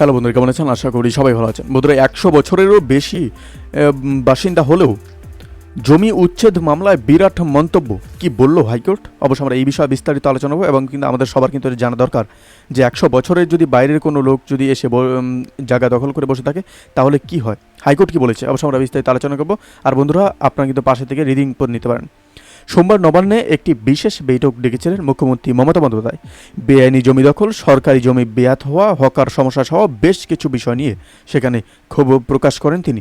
Hello বন্ধুরা, কেমন আছেন? আশা করি সবাই ভালো আছেন। বন্ধুরা, একশো বছরেরও বেশি বাসিন্দা হলেও জমি উচ্ছেদ মামলায় বিরাট মন্তব্য। কি বলল হাইকোর্ট? অবশ্য আমরা এই বিষয়ে বিস্তারিত আলোচনা করব এবং কিন্তু আমাদের সবার কিন্তু এটা জানা দরকার যে একশো বছরের যদি বাইরের কোনো লোক যদি এসে জায়গা দখল করে বসে থাকে, তাহলে কি হয়? হাইকোর্ট কি বলেছে? অবশ্য আমরা বিস্তারিত আলোচনা করব। আর বন্ধুরা, আপনারা কিন্তু পাশে থেকে রিডিং পর নিতে পারেন। সোমবার নবান্নে একটি বিশেষ বৈঠক ডেকেছিলেন মুখ্যমন্ত্রী মমতা বন্দ্যোপাধ্যায়। বেআইনি জমি দখল, সরকারি জমি বেয়াত হওয়া, হকার সমস্যা সহ বেশ কিছু বিষয় নিয়ে সেখানে ক্ষোভ প্রকাশ করেন তিনি।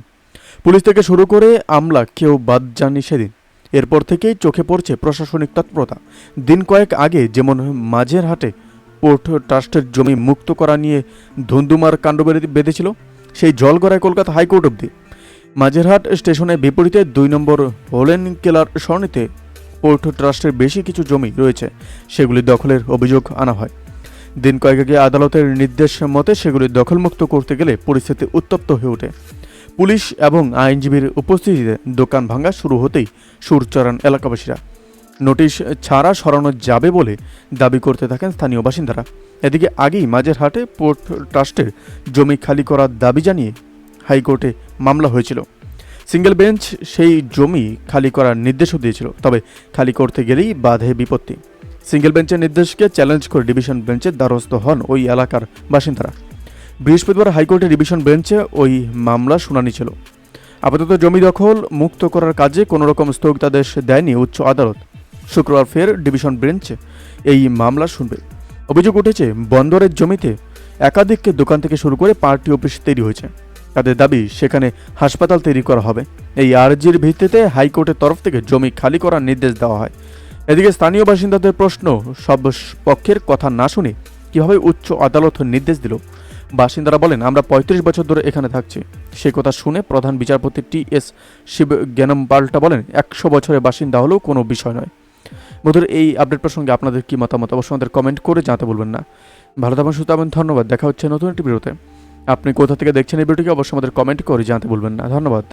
পুলিশ থেকে শুরু করে আমলা কেউ বাদ যাননি সেদিন। এরপর থেকেই চোখে পড়ছে প্রশাসনিক তৎপরতা। দিন কয়েক আগে যেমন মাঝের হাটে পোর্ট ট্রাস্টের জমি মুক্ত করা নিয়ে ধুন্দুমার কাণ্ড বেঁধে- বেঁধেছিল, সেই জলগড়ায় কলকাতা হাইকোর্ট অবধি। মাঝেরহাট স্টেশনের বিপরীতে দুই নম্বর হোলেন কেলার সরণিতে পোর্ট ট্রাস্টের বেশি কিছু জমি রয়েছে, সেগুলি দখলের অভিযোগ আনা হয়। দিন কয়েক আগে আদালতের নির্দেশ মতে সেগুলি দখলমুক্ত করতে গেলে পরিস্থিতি উত্তপ্ত হয়ে ওঠে। পুলিশ এবং আইনজীবীর উপস্থিতিতে দোকান ভাঙা শুরু হতেই সুর চড়ান এলাকাবাসীরা। নোটিশ ছাড়া সরানো যাবে বলে দাবি করতে থাকেন স্থানীয় বাসিন্দারা। এদিকে আগেই মাঝের হাটে পোর্ট ট্রাস্টের জমি খালি করার দাবি জানিয়ে হাইকোর্টে মামলা হয়েছিল। সিঙ্গেল বেঞ্চ সেই জমি খালি করার নির্দেশও দিয়েছিল, তবে খালি করতে গেলেই বাধে বিপত্তি। সিঙ্গেল বেঞ্চের নির্দেশকে চ্যালেঞ্জ করে ডিভিশন বেঞ্চের দ্বারস্থ হন ওই এলাকার বাসিন্দারা। বৃহস্পতিবার হাইকোর্টের ডিভিশন বেঞ্চে ওই মামলা শুনানি ছিল। আপাতত জমি দখল মুক্ত করার কাজে কোনো রকম স্থগিতাদেশ দেয়নি উচ্চ আদালত। শুক্রবার ফের ডিভিশন বেঞ্চে এই মামলা শুনবে। অভিযোগ উঠেছে, বন্দরের জমিতে একাধিক দোকান থেকে শুরু করে পার্টি অফিস তৈরি হয়েছে। তাদের দাবি সেখানে হাসপাতাল তৈরি করা হবে। এই আর্জির ভিত্তিতে হাইকোর্টের তরফ থেকে জমি খালি করার নির্দেশ দেওয়া হয়। এদিকে স্থানীয় বাসিন্দাদের প্রশ্ন, সব পক্ষের কথা না শুনে কীভাবে উচ্চ আদালত নির্দেশ দিল? বাসিন্দারা বলেন, আমরা পঁয়ত্রিশ বছর ধরে এখানে থাকছি। সে কথা শুনে প্রধান বিচারপতি টি এস শিব জ্ঞানম পাল্টা বলেন, একশো বছরের বাসিন্দা হলেও কোনো বিষয় নয়। বন্ধুরা, এই আপডেট প্রসঙ্গে আপনাদের কি মতামত? অবশ্যই আমাদের কমেন্ট করে জানাতে বলবেন না। ভালো সুস্থ থাকুন, ধন্যবাদ। দেখা হচ্ছে নতুন একটি ভিডিওতে। আপনি কোথা থেকে দেখছেন এই ভিডিওটিকে অবশ্যই আমাদের কমেন্ট করে জানাতে ভুলবেন না। ধন্যবাদ।